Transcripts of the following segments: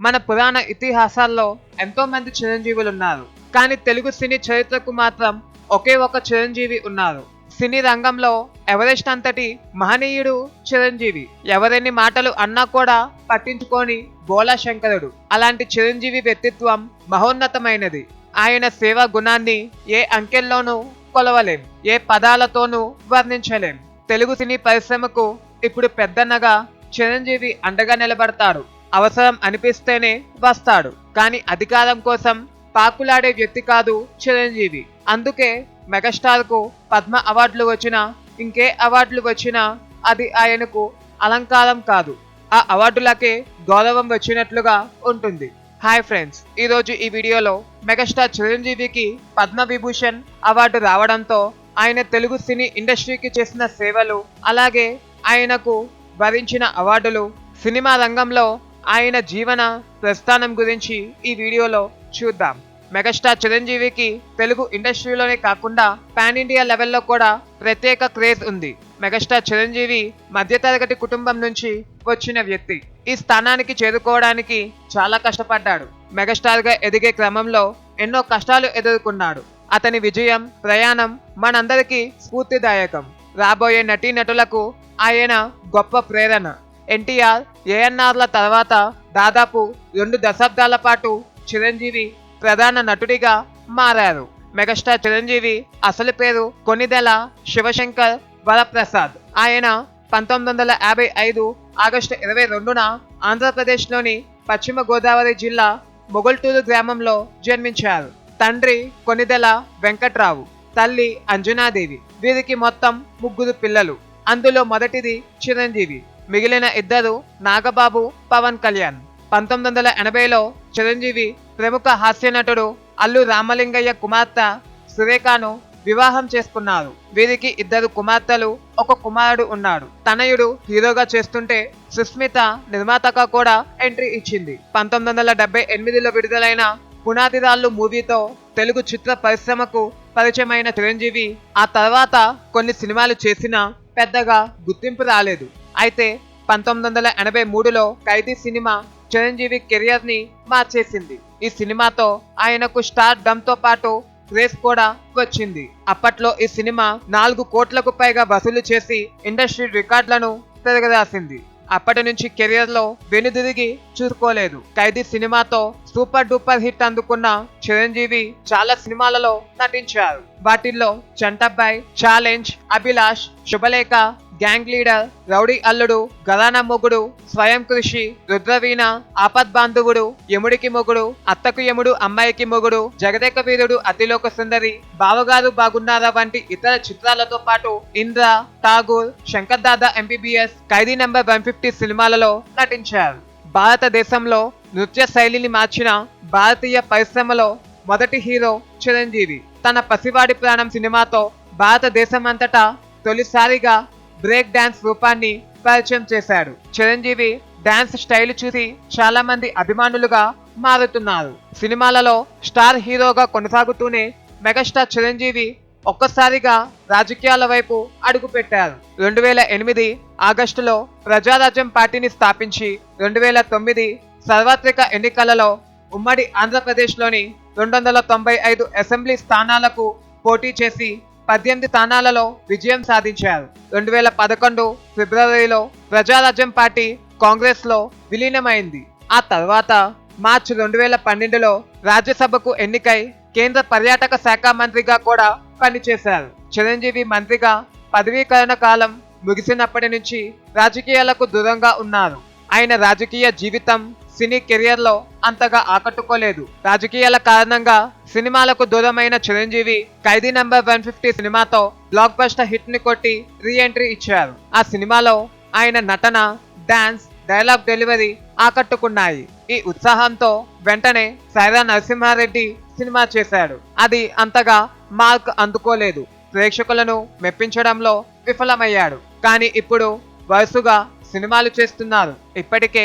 మన పురాణ ఇతిహాసాల్లో ఎంతో మంది చిరంజీవులు ఉన్నారు. కానీ తెలుగు సినీ చరిత్రకు మాత్రం ఒకే ఒక చిరంజీవి ఉన్నారు. సినీ రంగంలో ఎవరెస్ట్ అంతటి మహనీయుడు చిరంజీవి. ఎవరెన్ని మాటలు అన్నా కూడా పట్టించుకొని బోలా శంకరుడు. అలాంటి చిరంజీవి వ్యక్తిత్వం మహోన్నతమైనది. ఆయన సేవా గుణాన్ని ఏ అంకెల్లోనూ కొలవలేం. ఏ పదాలతోనూ వర్ణించలేం. తెలుగు సినీ పరిశ్రమకు ఇప్పుడు పెద్దన్నగా చిరంజీవి అండగా నిలబడతారు అవసరం అనిపిస్తేనే వస్తాడు. కానీ అధికారం కోసం పాకులాడే వ్యక్తి కాదు చిరంజీవి. అందుకే మెగాస్టార్కు పద్మ అవార్డులు వచ్చినా ఇంకే అవార్డులు వచ్చినా అది ఆయనకు అలంకారం కాదు. ఆ అవార్డులకే గౌరవం వచ్చినట్లుగా ఉంటుంది. హాయ్ ఫ్రెండ్స్ ఈరోజు ఈ వీడియోలో మెగాస్టార్ చిరంజీవికి పద్మ విభూషణ్ అవార్డు రావడంతో ఆయన తెలుగు సినీ ఇండస్ట్రీకి చేసిన సేవలు అలాగే ఆయనకు భరించిన అవార్డులు సినిమా రంగంలో ఆయన జీవన ప్రస్థానం గురించి ఈ వీడియోలో చూద్దాం. మెగాస్టార్ చిరంజీవికి తెలుగు ఇండస్ట్రీలోనే కాకుండా పాన్ ఇండియా లెవెల్లో కూడా ప్రత్యేక క్రేజ్ ఉంది. మెగాస్టార్ చిరంజీవి మధ్యతరగతి కుటుంబం నుంచి వచ్చిన వ్యక్తి. ఈ స్థానానికి చేరుకోవడానికి చాలా కష్టపడ్డాడు. మెగాస్టార్గా ఎదిగే క్రమంలో ఎన్నో కష్టాలు ఎదుర్కొన్నాడు. అతని విజయం ప్రయాణం మనందరికీ స్ఫూర్తిదాయకం. రాబోయే నటీనటులకు ఆయన గొప్ప ప్రేరణ. ఎన్టీఆర్ ఏఎన్ఆర్ల తర్వాత దాదాపు రెండు దశాబ్దాల పాటు చిరంజీవి ప్రధాన నటుడిగా మారారు. మెగాస్టార్ చిరంజీవి అసలు పేరు కొనిదెల శివశంకర్ వరప్రసాద్. ఆయన పంతొమ్మిది వందల యాభై ఐదు ఆగస్టు ఇరవై రెండున ఆంధ్రప్రదేశ్లోని పశ్చిమ గోదావరి జిల్లా మొగల్టూరు గ్రామంలో జన్మించారు. తండ్రి కొనిదెల వెంకట్రావు తల్లి అంజనాదేవి. వీరికి మొత్తం ముగ్గురు పిల్లలు. అందులో మొదటిది చిరంజీవి. మిగిలిన ఇద్దరు నాగబాబు పవన్ కళ్యాణ్. పంతొమ్మిది వందల ఎనభైలో చిరంజీవి ప్రముఖ హాస్య నటుడు అల్లు రామలింగయ్య కుమార్తె సురేఖను వివాహం చేసుకున్నారు. వీరికి ఇద్దరు కుమార్తెలు ఒక కుమారుడు ఉన్నాడు. తనయుడు హీరోగా చేస్తుంటే సుస్మిత నిర్మాతగా కూడా ఎంట్రీ ఇచ్చింది. పంతొమ్మిది వందల డెబ్బై ఎనిమిదిలో విడుదలైన పునాదిరాళ్ళు మూవీతో తెలుగు చిత్ర పరిశ్రమకు పరిచయమైన చిరంజీవి ఆ తర్వాత కొన్ని సినిమాలు చేసినా పెద్దగా గుర్తింపు రాలేదు. అయితే పంతొమ్మిది వందల ఎనభై మూడులో ఖైదీ సినిమా చిరంజీవి కెరియర్ని మార్చేసింది. ఈ సినిమాతో ఆయనకు స్టార్ డమ్తో పాటు క్రేజ్ కూడా వచ్చింది. అప్పట్లో ఈ సినిమా నాలుగు కోట్లకు పైగా వసూలు చేసి ఇండస్ట్రీ రికార్డులను తిరగరాసింది. అప్పటి నుంచి కెరియర్లో వెనుదిరిగి చూసుకోలేదు ఖైదీ సినిమాతో సూపర్ డూపర్ హిట్ అందుకున్న చిరంజీవి చాలా సినిమాలలో నటించారు. వాటిల్లో Chantabbai Challenge Abhilash Subhalekha Gang Leader Rowdy Alludu Gharana Mogudu స్వయం కృషి రుద్రవీణ ఆపద్ బాంధవుడు యముడికి మొగుడు అత్తకు యముడు అమ్మాయికి మొగుడు జగదేక వీరుడు అతిలోక సుందరి బావగారు బాగున్నారా వంటి ఇతర చిత్రాలతో పాటు Indra Tagore Shankar Dada M B B S Khaidi number one fifty సినిమాలలో నటించారు. భారతదేశంలో నృత్య శైలిని మార్చిన భారతీయ పరిశ్రమలో మొదటి హీరో చిరంజీవి. తన పసివాడి ప్రాణం సినిమాతో భారతదేశమంతటా తొలిసారిగా బ్రేక్ డాన్స్ రూపాన్ని పరిచయం చేశాడు. చిరంజీవి డాన్స్ స్టైల్ చూసి చాలా మంది అభిమానులుగా మారుతున్నారు. సినిమాలలో స్టార్ హీరోగా కొనసాగుతూనే మెగాస్టార్ చిరంజీవి ఒక్కసారిగా రాజకీయాల వైపు అడుగుపెట్టారు. రెండు వేల ఎనిమిది ఆగస్టులో ప్రజారాజ్యం పార్టీని స్థాపించి రెండు వేల తొమ్మిది సార్వత్రిక ఎన్నికలలో ఉమ్మడి ఆంధ్రప్రదేశ్లోని రెండు వందల తొంభై ఐదు అసెంబ్లీ స్థానాలకు పోటీ చేసి పద్దెనిమిది స్థానాలలో విజయం సాధించారు. రెండు వేల పదకొండు ఫిబ్రవరిలో ప్రజారాజ్యం పార్టీ కాంగ్రెస్లో విలీనమైంది. ఆ తర్వాత మార్చి రెండు వేల పన్నెండులో రాజ్యసభకు ఎన్నికై కేంద్ర పర్యాటక శాఖ మంత్రిగా కూడా పనిచేశారు. చిరంజీవి మంత్రిగా పదవీకరణ కాలం ముగిసినప్పటి నుంచి రాజకీయాలకు దూరంగా ఉన్నారు. ఆయన రాజకీయ జీవితం సినీ కెరియర్లో అంతగా ఆకట్టుకోలేదు. రాజకీయాల కారణంగా సినిమాలకు దూరమైన Chiranjeevi Khaidi number one fifty సినిమాతో బ్లాక్ బస్టర్ హిట్ని కొట్టి రీ ఎంట్రీ ఇచ్చారు. ఆ సినిమాలో ఆయన నటన డాన్స్ డైలాగ్ డెలివరీ ఆకట్టుకున్నాయి. ఈ ఉత్సాహంతో వెంటనే సైరా నరసింహారెడ్డి సినిమా చేశాడు. అది అంతగా మార్క్ అందుకోలేదు. ప్రేక్షకులను మెప్పించడంలో విఫలమయ్యాడు. కానీ ఇప్పుడు వరుసగా సినిమాలు చేస్తున్నారు. ఇప్పటికే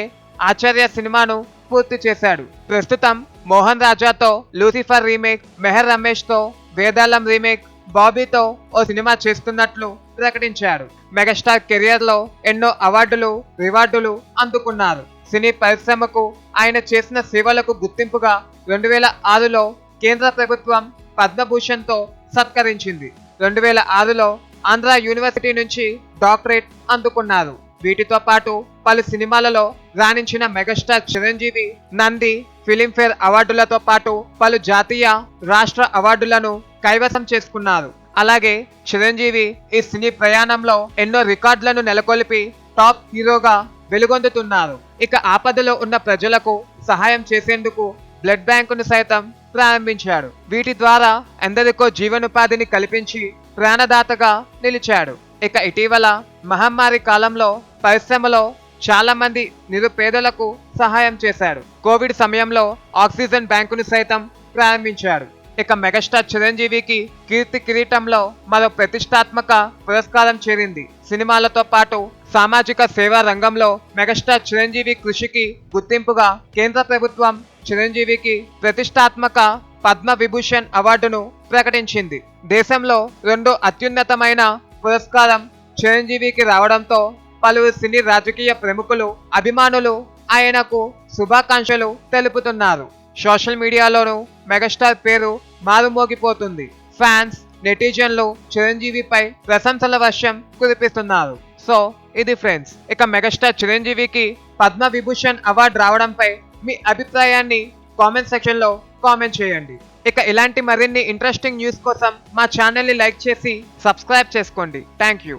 ఆచార్య సినిమాను పూర్తి చేశాడు. ప్రస్తుతం మోహన్ రాజాతో లూసిఫర్ రీమేక్ మెహర్ రమేష్తో వేదాలం వేదాళం రీమేక్ బాబీతో ఓ సినిమా చేస్తున్నట్లు ప్రకటించాడు మెగాస్టార్ కెరియర్లో ఎన్నో అవార్డులు రివార్డులు అందుకున్నారు. సినీ పరిశ్రమకు ఆయన చేసిన సేవలకు గుర్తింపుగా రెండు వేల ఆరులో కేంద్ర ప్రభుత్వం పద్మభూషణ్తో సత్కరించింది. రెండు వేల ఆరులో ఆంధ్ర యూనివర్సిటీ నుంచి డాక్టరేట్ అందుకున్నారు. వీటితో పాటు పలు సినిమాలలో రాణించిన మెగాస్టార్ చిరంజీవి నంది ఫిలింఫేర్ అవార్డులతో పాటు పలు జాతీయ రాష్ట్ర అవార్డులను కైవసం చేసుకున్నారు. అలాగే చిరంజీవి ఈ సినీ ప్రయాణంలో ఎన్నో రికార్డులను నెలకొల్పి టాప్ హీరోగా వెలుగొందుతున్నారు. ఇక ఆపదలో ఉన్న ప్రజలకు సహాయం చేసేందుకు బ్లడ్ బ్యాంకును సైతం ప్రారంభించాడు. వీటి ద్వారా ఎందరికో జీవనోపాధిని కల్పించి ప్రాణదాతగా నిలిచాడు. ఇక ఇటీవల మహమ్మారి కాలంలో పరిశ్రమలో చాలా మంది నిరుపేదలకు సహాయం చేశాడు కోవిడ్ సమయంలో ఆక్సిజన్ బ్యాంకును సైతం ప్రారంభించాడు ఇక మెగాస్టార్ చిరంజీవికి కీర్తి కిరీటంలో మరో ప్రతిష్టాత్మక పురస్కారం చేరింది. సినిమాలతో పాటు సామాజిక సేవా రంగంలో మెగాస్టార్ చిరంజీవి కృషికి గుర్తింపుగా కేంద్ర ప్రభుత్వం చిరంజీవికి ప్రతిష్టాత్మక పద్మ విభూషణ్ అవార్డును ప్రకటించింది. దేశంలో రెండో అత్యున్నతమైన పురస్కారం చిరంజీవికి రావడంతో పలువురు సినీ రాజకీయ ప్రముఖులు అభిమానులు. ఆయనకు శుభాకాంక్షలు తెలుపుతున్నారు. సోషల్ మీడియాలోనూ మెగాస్టార్ పేరు మారుమోగిపోతుంది. ఫ్యాన్స్ నెటిజన్లు చిరంజీవిపై ప్రశంసల వర్షం కురిపిస్తున్నారు. సో ఇది ఫ్రెండ్స్ ఇక మెగాస్టార్ చిరంజీవికి పద్మ విభూషణ్ అవార్డు రావడంపై మీ అభిప్రాయాన్ని కామెంట్ సెక్షన్లో కామెంట్ చేయండి. ఇక ఇలాంటి మరిన్ని ఇంట్రెస్టింగ్ న్యూస్ కోసం మా ఛానల్ని లైక్ చేసి సబ్స్క్రైబ్ చేసుకోండి. Thank you.